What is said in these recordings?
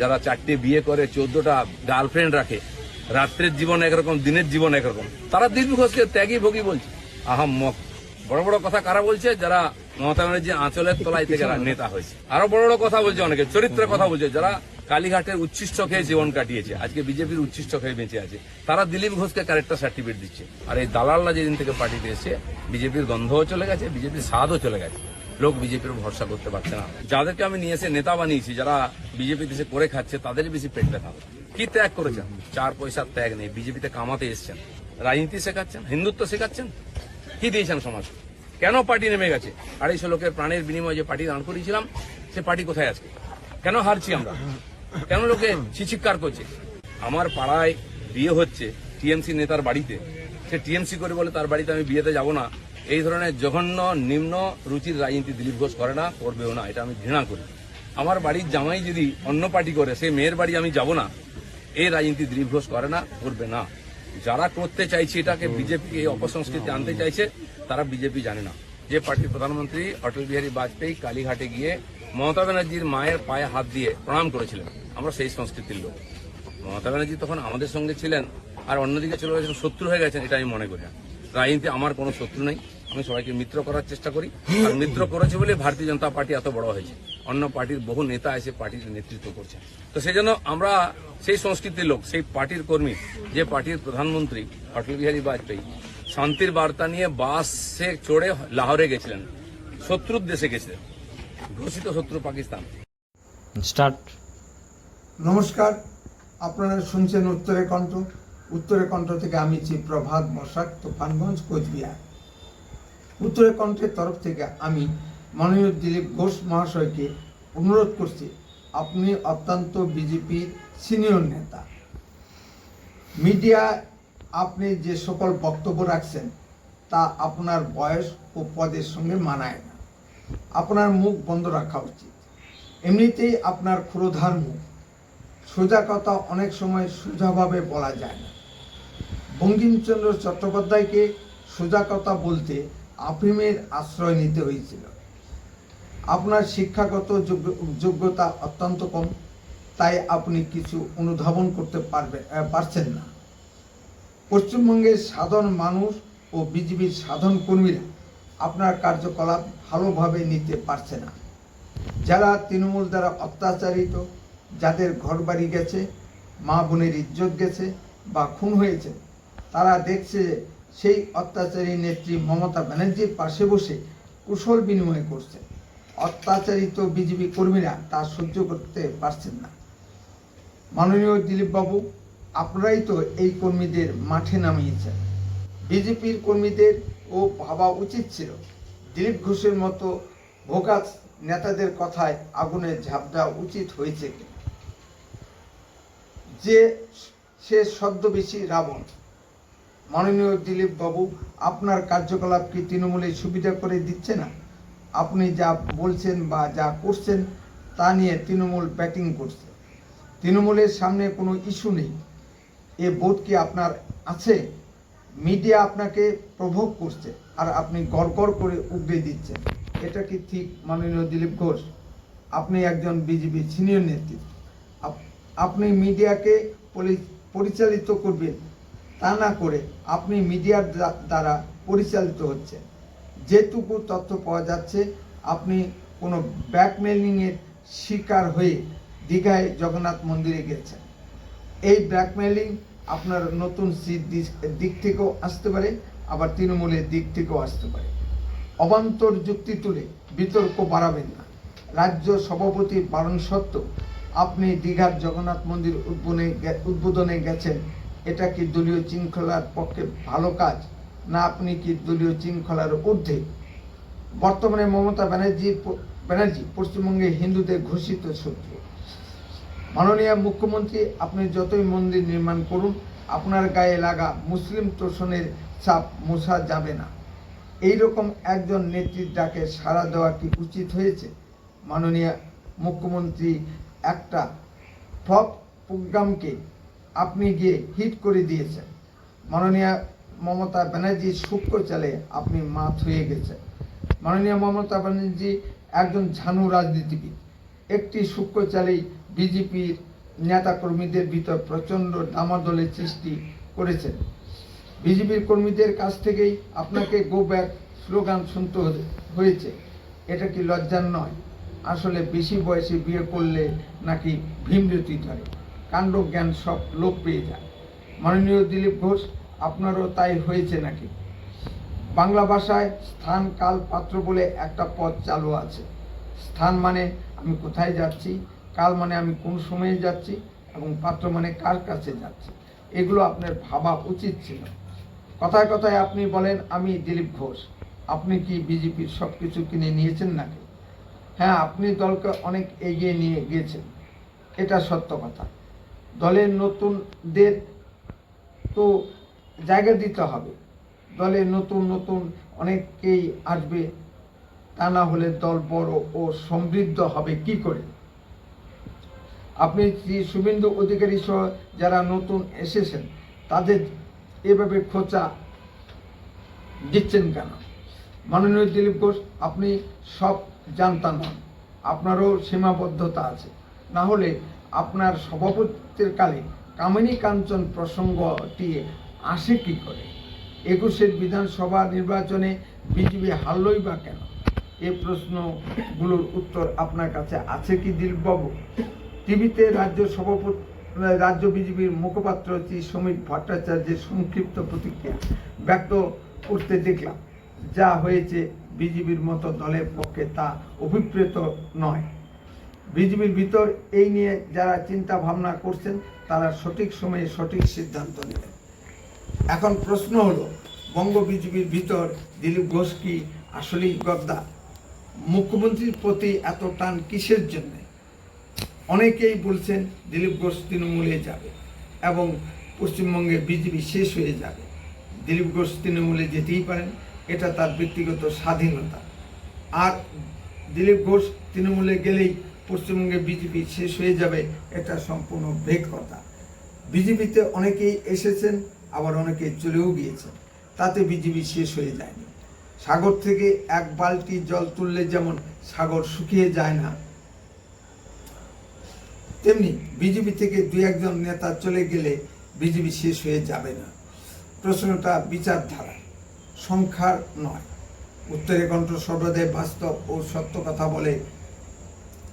যারা চারটে বিয়ে করে, চোদ্দটা গার্লফ্রেন্ড রাখে, রাত্রের জীবন একরকম, দিনের জীবন একরকম, তারা দিলীপ ঘোষকে ত্যাগী ভোগী বলছে। আহাম মক, বড় বড় কথা কারা বলছে? যারা মমতা ব্যানার্জি আঁচলের তলায় থেকে নেতা হয়েছে। আরও বড় বড় কথা বলছে অনেকে, চরিত্রের কথা বলছে, যারা কালীঘাটের উচ্ছিষ্ট খেয়ে জীবন কাটিয়েছে, আজকে বিজেপির উচ্ছিষ্ট খেয়ে বেঁচে আছে, তারা দিলীপ ঘোষকে ক্যারেক্টার সার্টিফিকেট দিচ্ছে। আর এই দালালরা যেদিন থেকে পার্টিতে এসে বিজেপির গন্ধও চলে গেছে, বিজেপির স্বাদও চলে গেছে। লোক বিজেপির ভরসা করতে পারছে না। যাদেরকে আমি নিয়ে এসে নেতা বানিয়েছি, যারা বিজেপি দেশে করে খাচ্ছে, তাদেরই বেশি পেট ব্যথা। কি ত্যাগ করেছেন? চার পয়সার ত্যাগ নেই, বিজেপিতে কামাতে এসছেন। রাজনীতি শেখাচ্ছেন, হিন্দুত্ব শেখাচ্ছেন? কি দিয়েছেন সমাজ কেন পার্টি নেমে গেছে? আড়াইশো লোকের প্রাণের বিনিময়ে যে পার্টি দাঁড় করিয়েছিলাম সে পার্টি কোথায় আজকে? কেন হারছি আমরা? কেন লোকে চিৎকার করছে? আমার পাড়ায় বিয়ে হচ্ছে টিএমসি নেতার বাড়িতে। সে টিএমসি করে বলে, তার বাড়িতে আমি বিয়েতে যাব না। এই ধরনের জঘন্য নিম্ন রুচির রাজনীতি দিলীপ ঘোষ করে না করবেও না এটা আমি ঘৃণা করি। আমার বাড়ির জামাই যদি অন্য পার্টি করে সেই মেয়ের বাড়ি আমি যাব না। এই রাজনীতি দিলীপ ঘোষ করে না করবে না। যারা করতে চাইছে এটাকে বিজেপি এই অপসংস্কৃতি আনতে চাইছে তারা বিজেপি জানে না। যে পার্টির প্রধানমন্ত্রী অটল বিহারী বাজপেয়ী কালীঘাটে গিয়ে মমতা ব্যানার্জির মায়ের পায়ে হাত দিয়ে প্রণাম করেছিলেন। আমরা সেই সংস্কৃতির লোক। মমতা ব্যানার্জি তখন আমাদের সঙ্গে ছিলেন আর অন্যদিকে চলে গেছেন শত্রু হয়ে গেছেন এটা আমি মনে করি রাজনীতি আমার কোনো শত্রু নেই। আমি সবাইকে মিত্র করার চেষ্টা করি। আর মিত্র করেছে বলে ভারতীয় জনতা পার্টি এত বড় হয়েছে। অন্য পার্টির বহু নেতা এসে পার্টির নেতৃত্ব করছে। তো সেই জন্য আমরা সেই সংস্কৃতির লোক সেই পার্টির কর্মী যে পার্টির প্রধানমন্ত্রী অটল বিহারী বাজপেয়ী শান্তির বার্তা নিয়ে বাসে চড়ে লাহোরে গেছিলেন শত্রুর দেশে গেছিলেন ঘোষিত শত্রু পাকিস্তান। স্টার্ট। নমস্কার আপনারা শুনছেন উত্তরে কণ্ঠ। উত্তরে কণ্ঠ থেকে আমি ছি প্রভাত বসাক তুফানগঞ্জ কোচবিহার। উত্তরে কণ্ঠের তরফ থেকে আমি মাননীয় দিলীপ ঘোষ মহাশয়কে অনুরোধ করছি, আপনি অত্যন্ত বিজেপির সিনিয়র নেতা। মিডিয়া, আপনি যে সকল বক্তব্য রাখছেন, তা আপনার বয়স ও পদের সঙ্গে মানায় না। আপনার মুখ বন্ধ রাখা উচিত। এমনিতেই আপনার ক্ষুরধার মুখ। সোজা কথা অনেক সময় সোজাভাবে বলা যায় না। বঙ্কিমচন্দ্র চট্টোপাধ্যায়কে সোজা কথা বলতে আফিমের আশ্রয় নিতে হয়েছিল। আপনার শিক্ষাগত যোগ্য- যোগ্যতা অত্যন্ত কম, তাই আপনি কিছু অনুধাবন করতে পারবেন পারছেন না। পশ্চিমবঙ্গের সাধারণ মানুষ ও বিজেপির সাধারণ কর্মীরা আপনার কার্যকলাপ ভালোভাবে নিতে পারছে না। যারা তৃণমূল দ্বারা অত্যাচারিত, যাদের ঘরবাড়ি গেছে, মা বোনের ইজ্জত গেছে বা খুন হয়েছে, তারা দেখছে সেই অত্যাচারী নেত্রী মমতা ব্যানার্জির পাশে বসে কুশল বিনিময় করছে। অত্যাচারিত বিজেপি কর্মীরা তা সহ্য করতে পারছেন না। মাননীয় দিলীপবাবু আপনারাই তো এই কর্মীদের মাঠে নামিয়েছেন। বিজেপির কর্মীদের ও ভাবা উচিত ছিল। দিলীপ ঘোষের মতো ভোগাস নেতাদের কথায় আগুনে ঝাঁপ দেওয়া উচিত হয়েছে যে সে ছদ্মবেশী রাবণ মাননীয় দিলীপ বাবু, আপনার কার্যকলাপ কি তৃণমূলের সুবিধা করে দিচ্ছে না? আপনি যা বলছেন বা যা করছেন, তা নিয়ে তৃণমূল ব্যাটিং করছে। তৃণমূলের সামনে কোনো ইস্যু নেই। এ বোধ কি আপনার আছে? মিডিয়া আপনাকে প্রভোগ করছে আর আপনি গড়গড় করে উগড়ে দিচ্ছেন। এটা কি ঠিক, মাননীয় দিলীপ ঘোষ? আপনি একজন বিজেপি সিনিয়র আপ- আপনি মিডিয়াকে পরিচালিত করবেন। তা না করে আপনি মিডিয়ার দ্বা- দ্বারা পরিচালিত হচ্ছেন। যেটুকু তথ্য পাওয়া যাচ্ছে, আপনি কোনো ব্যাকমেলিংয়ের শিকার হয়ে দীঘায় জগন্নাথ মন্দিরে গেছেন। এই ব্ল্যাকমেলিং আপনার নতুন সিট দিক থেকেও আসতে পারে, আবার তৃণমূলের দিক থেকেও আসতে পারে। অবান্তর যুক্তি তুলে বিতর্ক বাড়াবেন না। রাজ্য সভাপতির বারণ সত্ত্বেও আপনি দীঘার জগন্নাথ মন্দির উদ্বোধনে উদ্বোধনে গেছেন এটা কি দলীয় শৃঙ্খলার পক্ষে ভালো কাজ? না, আপনি কি দলীয় শৃঙ্খলার ঊর্ধ্বে? বর্তমানে মমতা ব্যানার্জি ব্যানার্জি, পশ্চিমবঙ্গে হিন্দুদের ঘোষিত শত্রু। মাননীয় মুখ্যমন্ত্রী, আপনি যতই মন্দির নির্মাণ করুন, আপনার গায়ে লাগা মুসলিম তোষণের চাপ মোছা যাবে না। এই রকম একজন নেত্রীর ডাকে সাড়া দেওয়া কি উচিত হয়েছে? মাননীয় মুখ্যমন্ত্রী একটা টপ প্রোগ্রামকে আপনি গিয়ে হিট করে দিয়েছেন। মাননীয় মমতা ব্যানার্জি সূক্ষ্ম চালে আপনি মাত হয়ে গেছেন। মাননীয় মমতা ব্যানার্জি একজন ঝানু রাজনীতিবিদ। একটি সূক্ষ্ম চালেই বিজেপির নেতাকর্মীদের ভিতর প্রচণ্ড দামাদলের সৃষ্টি করেছেন। বিজেপির কর্মীদের কাছ থেকেই আপনাকে গো ব্যাক স্লোগান শুনতে হয়েছে। এটা কি লজ্জার নয়? আসলে বেশি বয়সে বিয়ে করলে নাকি ভীমরতি ধরে কাণ্ড জ্ঞান সব লোপ পেয়ে যায়। মাননীয় দিলীপ ঘোষ, আপনারও তাই হয়েছে নাকি? বাংলা ভাষায় স্থান কাল পাত্র বলে একটা পদ চালু আছে। স্থান মানে আমি কোথায় যাচ্ছি, কাল মানে আমি কোন সময়ে যাচ্ছি, এবং পাত্র মানে কার কাছে যাচ্ছি? এগুলো আপনার ভাবা উচিত ছিল। কথায় কথায় আপনি বলেন, আমি দিলীপ ঘোষ। আপনি কি বিজেপির সব কিছু কিনে নিয়েছেন নাকি? হ্যাঁ আপনি দলকে অনেক এগিয়ে নিয়ে গিয়েছেন এটা সত্য কথা। দলের নতুনদের তো জায়গা দিতে হবে। দলে নতুন নতুন অনেককেই আসবে, তা না হলে দল বড় ও সমৃদ্ধ হবে কি করে? আপনি শ্রী শুভেন্দু অধিকারী সহ যারা নতুন এসেছেন, তাদের এভাবে খোঁচা দিচ্ছেন কেন? মাননীয় দিলীপ ঘোষ, আপনি সব জানতাম। আপনারও সীমাবদ্ধতা আছে। না হলে আপনার সভাপতিত্বের কালে কামিনী কাঞ্চন প্রসঙ্গটি আসে কি করে? একুশের বিধানসভা নির্বাচনে বিজেপি হারলই বা কেন? এ প্রশ্নগুলোর উত্তর আপনার কাছে আছে কি দিলীপবাবু? টিভিতে রাজ্য সভাপতি রাজ্য বিজেপির মুখপাত্র শ্রী সমীর ভট্টাচার্যের সংক্ষিপ্ত প্রতিক্রিয়া ব্যক্ত করতে দেখলাম। যা হয়েছে বিজেপির মতো দলের পক্ষে তা অভিপ্রেত নয়। বিজেপির ভিতর এই নিয়ে যারা চিন্তা ভাবনা করছেন, তারা সঠিক সময়ে সঠিক সিদ্ধান্ত নেবেন। এখন প্রশ্ন হলো, বঙ্গ বিজেপির ভিতর দিলীপ ঘোষ কি আসলেই গদ্দা? মুখ্যমন্ত্রীর প্রতি এত টান কিসের জন্য? অনেকেই বলছেন দিলীপ ঘোষ তৃণমূলে যাবে এবং পশ্চিমবঙ্গে বিজেপি শেষ হয়ে যাবে। দিলীপ ঘোষ তৃণমূলে যেতেই পারেন, এটা তার ব্যক্তিগত স্বাধীনতা। আর দিলীপ ঘোষ তৃণমূলে গেলেই পশ্চিমবঙ্গে বিজেপি শেষ হয়ে যাবে এটা সম্পূর্ণ ভেক কথা। বিজেপিতে অনেকেই এসেছেন, আবার অনেকে চলেও গিয়েছেন। তাতে বিজেপি শেষ হয়ে যায়নি। সাগর থেকে এক বালতি জল তুললে যেমন সাগর শুকিয়ে যায় না, তেমনি বিজেপি থেকে দুই একজন নেতা চলে গেলে বিজেপি শেষ হয়ে যাবে না। প্রশ্নটা বিচারধারা সংখ্যার নয়। উত্তরে কণ্ঠ সর্বদাই বাস্তব ও সত্য কথা বলে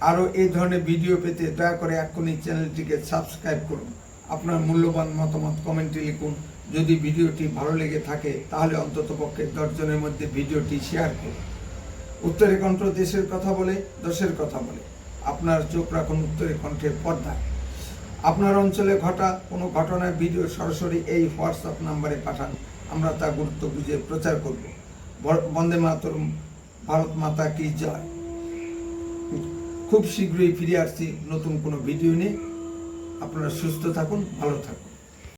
আরও এই ধরনের ভিডিও পেতে দয়া করে এক্ষুনি চ্যানেলটিকে সাবস্ক্রাইব করুন। আপনার মূল্যবান মতামত কমেন্টে লিখুন। যদি ভিডিওটি ভালো লেগে থাকে, তাহলে অন্তত পক্ষে দশজনের মধ্যে ভিডিওটি শেয়ার করুন। উত্তরে কণ্ঠ দেশের কথা বলে, দশের কথা বলে। আপনার চোখ রাখুন উত্তরে কণ্ঠের পর্দায়। আপনার অঞ্চলে ঘটা কোনো ঘটনার ভিডিও সরাসরি এই হোয়াটসঅ্যাপ নাম্বারে পাঠান। আমরা তা গুরুত্ব বুঝে প্রচার করব। বন্দে মাতরম, ভারত মাতা কি জয়? খুব শীঘ্রই ফিরে আসছি। নতুন কোনো ভিডিও নিয়ে। আপনারা সুস্থ থাকুন ভালো থাকুন।